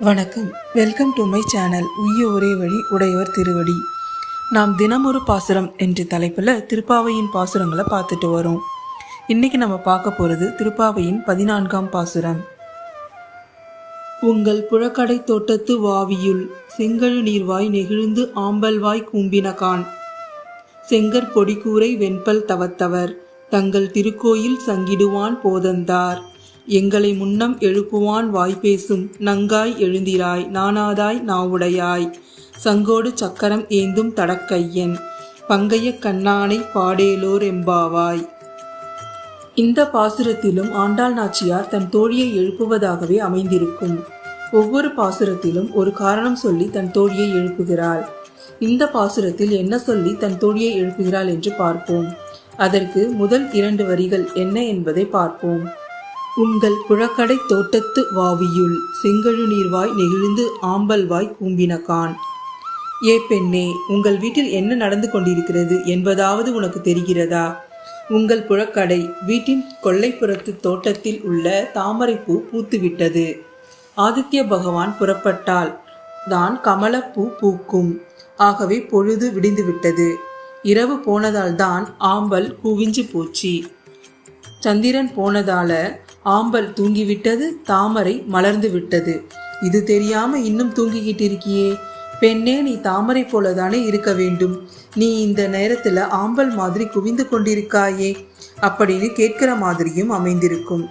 வணக்கம். Welcome to my channel உய்ய ஒரே வழி உடையவர் திருவடி. நாம் தினமொரு பாசுரம் என்ற தலைப்பில் திருப்பாவையின் பாசுரங்களை பார்த்துட்டு வரோம். இன்னைக்கு நம்ம பார்க்க போகிறது திருப்பாவையின் பதினான்காம் பாசுரம். உங்கள் புழக்கடை தோட்டத்து வாவியுள் செங்கழு நீர்வாய் நெகிழ்ந்து ஆம்பல்வாய் கூம்பினகான் செங்கற் பொடிக்கூரை வெண்பல் தவத்தவர் தங்கள் திருக்கோயில் சங்கிடுவான் போதந்தார். எங்களை முன்னம் எழுப்புவான் வாய்ப்பேசும் நங்காய் எழுந்திராய் நானாதாய் நாவுடையாய். சங்கோடு சக்கரம் ஏந்தும் தடக்கையன். பங்கைய கண்ணானை பாடேலோர் எம்பாவாய். இந்த பாசுரத்திலும் ஆண்டாள் நாச்சியார் தன் தோழியை எழுப்புவதாகவே அமைந்திருக்கும். ஒவ்வொரு பாசுரத்திலும் ஒரு காரணம் சொல்லி தன் தோழியை எழுப்புகிறாள். இந்த பாசுரத்தில் என்ன சொல்லி தன் தோழியை எழுப்புகிறாள் என்று பார்ப்போம். அதற்கு முதல் இரண்டு வரிகள் என்ன என்பதை பார்ப்போம். உங்கள் புழக்கடை தோட்டத்து வாவியுள் செங்கழு நீர்வாய் நெகிழ்ந்து ஆம்பல்வாய் கூம்பினகான் ஏ பெண்ணே உங்கள் வீட்டில் என்ன நடந்து கொண்டிருக்கிறது என்பதாவது உனக்கு தெரிகிறதா? உங்கள் புழக்கடை வீட்டின் கொள்ளைப்புறத்து தோட்டத்தில் உள்ள தாமரைப்பூ பூத்துவிட்டது. ஆதித்ய பகவான் புறப்பட்டால் தான் கமலப்பூ பூக்கும். ஆகவே பொழுது விடிந்துவிட்டது. இரவு போனதால் தான் ஆம்பல் குவிஞ்சு போச்சு. சந்திரன் போனதால ஆம்பல் தூங்கிவிட்டது தாமரை மலர்ந்து விட்டது. இது தெரியாம இன்னும் தூங்கிக்கிட்டு இருக்கியே பெண்ணே நீ தாமரை போலதானே இருக்க வேண்டும். நீ இந்த நேரத்துல ஆம்பல் மாதிரி குவிந்து கொண்டிருக்காயே. அப்படின்னு கேட்கிற மாதிரியும் அமைந்திருக்கும்.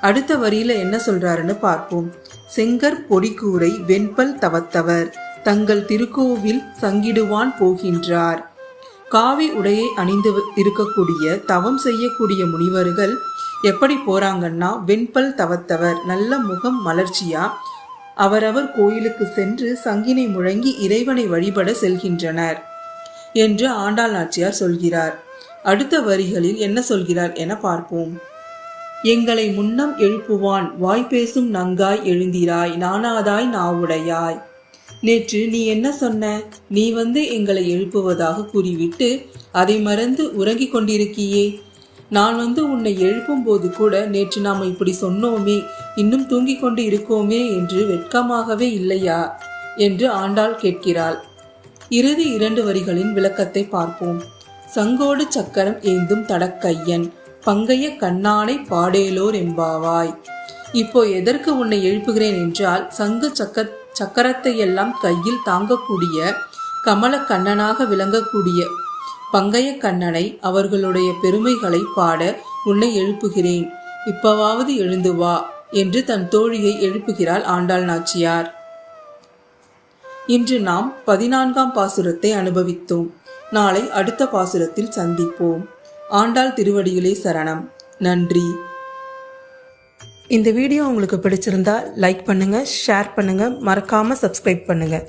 அடுத்த வரியில என்ன சொல்றாருன்னு பார்ப்போம். செங்கற் பொடிக்கூரை வெண்பல் தவத்தவர் தங்கள் திருக்கோவில் சங்கிடுவான் போகின்றார். காவி உடையை அணிந்து இருக்கக்கூடிய தவம் செய்யக்கூடிய முனிவர்கள் எப்படி போறாங்கன்னா வெண்பல் தவத்தவர் நல்ல முகம் மலர்ச்சியா? அவரவர் கோயிலுக்கு சென்று சங்கினை முழங்கி இறைவனை வழிபட செல்கின்றனர் என்று ஆண்டாள் நாச்சியார் சொல்கிறார். அடுத்த வரிகளில் என்ன சொல்கிறார் என பார்ப்போம். எங்களை முன்னம் எழுப்புவான் வாய் பேசும் நங்காய் எழுந்திராய் நானாதாய் நாவுடையாய். நேற்று நீ என்ன சொன்ன? நீ வந்து எங்களை எழுப்புவதாக கூறிவிட்டு அதை மறந்து உறங்கிக் கொண்டிருக்கியே. நான் வந்து உன்னை எழுப்பும் போது கூட நேற்று நாம் இப்படி சொன்னோமே இன்னும் தூங்கிக் கொண்டு இருக்கோமே என்று வெட்கமாகவே இல்லையா? என்று ஆண்டாள் கேட்கிறாள். இறுதி இரண்டு வரிகளின் விளக்கத்தை பார்ப்போம். சங்கோடு சக்கரம் ஏந்தும் தடக்கையன் பங்கைய கண்ணானை பாடேலோர் எம்பாவாய் இப்போ எதற்கு உன்னை எழுப்புகிறேன் என்றால் சங்கு சக்க சக்கரத்தை எல்லாம் கையில் தாங்கக்கூடிய கமல கண்ணனாக விளங்கக்கூடிய பங்கைய கண்ணனை அவர்களுடைய பெருமைகளை பாட உன்னை எழுப்புகிறேன். இப்பவாவது எழுந்து வா என்று தன் தோழியை எழுப்புகிறாள் ஆண்டாள் நாச்சியார். இன்று நாம் பதினான்காம் பாசுரத்தை அனுபவித்தோம். நாளை அடுத்த பாசுரத்தில் சந்திப்போம். ஆண்டாள் திருவடியிலே சரணம். நன்றி. இந்த வீடியோ உங்களுக்கு பிடிச்சிருந்தா லைக் பண்ணுங்க ஷேர் பண்ணுங்க மறக்காம சப்ஸ்கிரைப் பண்ணுங்க.